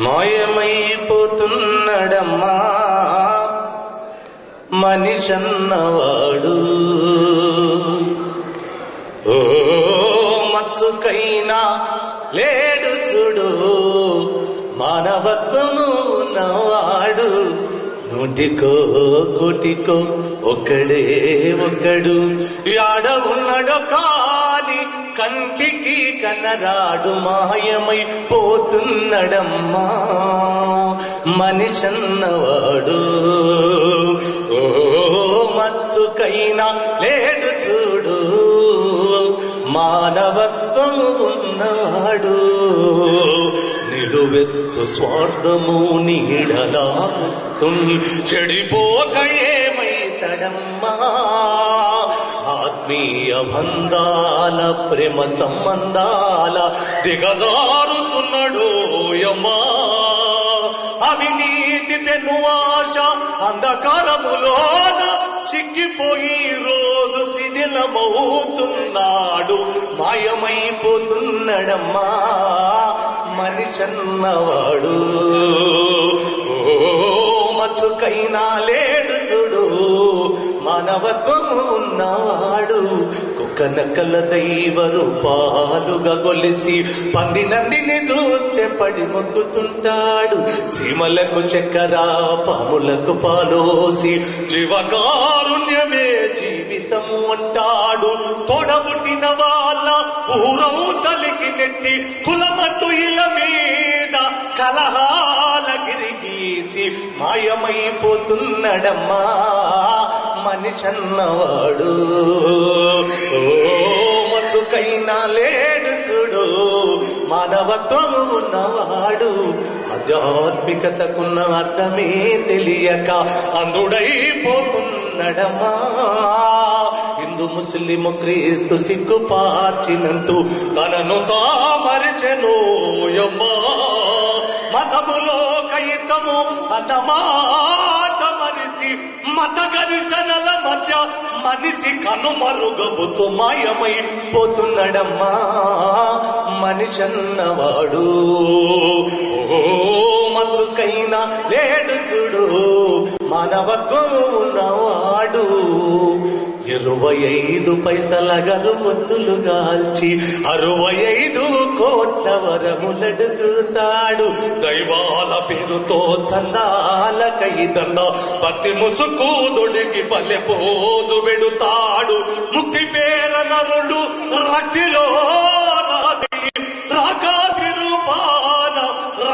మాయమైపోతున్నాడమ్మా. మనిషన్నవాడు. ఓ మచ్చుకైనా లేడు చూడు. మానవత్వము ఉన్నవాడు. నూటికో కోటికో ఒక్కడే ఒకడు యాడ ఉన్నాడో కాని కంటికి కనరాడు మాయమై పోతున్నడమ్మా. మనిషన్నవాడు ఓ మత్తుకైనా లేడు చూడు. మానవత్వము ఉన్నవాడు. నిలువెత్తు స్వార్థము నీడలా చెడిపోక ఏమైతడమ్మా. ఆత్మీయ బంధాల ప్రేమ సంబంధాల దిగజారుతున్నాడు యమ్మా. అవినీతి పెనువాశ అంధకారములోన చిక్కిపోయి రోజు శిథిలమవుతున్నాడు. మాయమైపోతున్నాడమ్మా. మనిషన్నవాడు. ఓ మచ్చుకైనా లేడు చూడు. మానవత్వము ఉన్నవాడు కుక్క నక్కల దైవ రూపాలుగా గొలిసి పంది నందిని చూస్తే పడి మొక్కుతుంటాడు. సీమలకు చక్కెర పాములకు పాలోసి జీవకారుణ్యమే జీవితము అంటాడు. తోడబుట్టిన వాళ్ళ ఊరవుతలికి నెట్టి కులమత్తు ఇల మీద కలహాల గిరిగీసి మాయమైపోతున్నడమ్మా. మనిషన్నవాడు ఓ మచ్చుకైనా లేడు చూడు మానవత్వము ఉన్నవాడు. ఆధ్యాత్మికతకున్న అర్థమే తెలియక అందుడైపోతున్నడమా హిందూ ముస్లిం క్రీస్తు సిగ్గు పార్చినంటూ తనను తామరిచెనోయమ్మా మతములో కైతము అదమా మనిషి మత ఘర్షణల మధ్య మనిషి కనుమరుగబుతూ మాయమై పోతున్నాడమ్మా. మనిషన్నవాడు. ఓ మచ్చుకైనా లేడు చూడు. మానవత్వం ఉన్నవాడు. ఇరవై ఐదు పైసల గరువత్తులు గాల్చి అరవై ఐదు కోట్ల వరములడుగుతాడు. దైవాల పేరుతో చందాల కైదన్న పత్తి ముసుకు దొడిగి పల్లె పోదు పెడుతాడు. ముక్తి పేర నరుడు రక్తిలో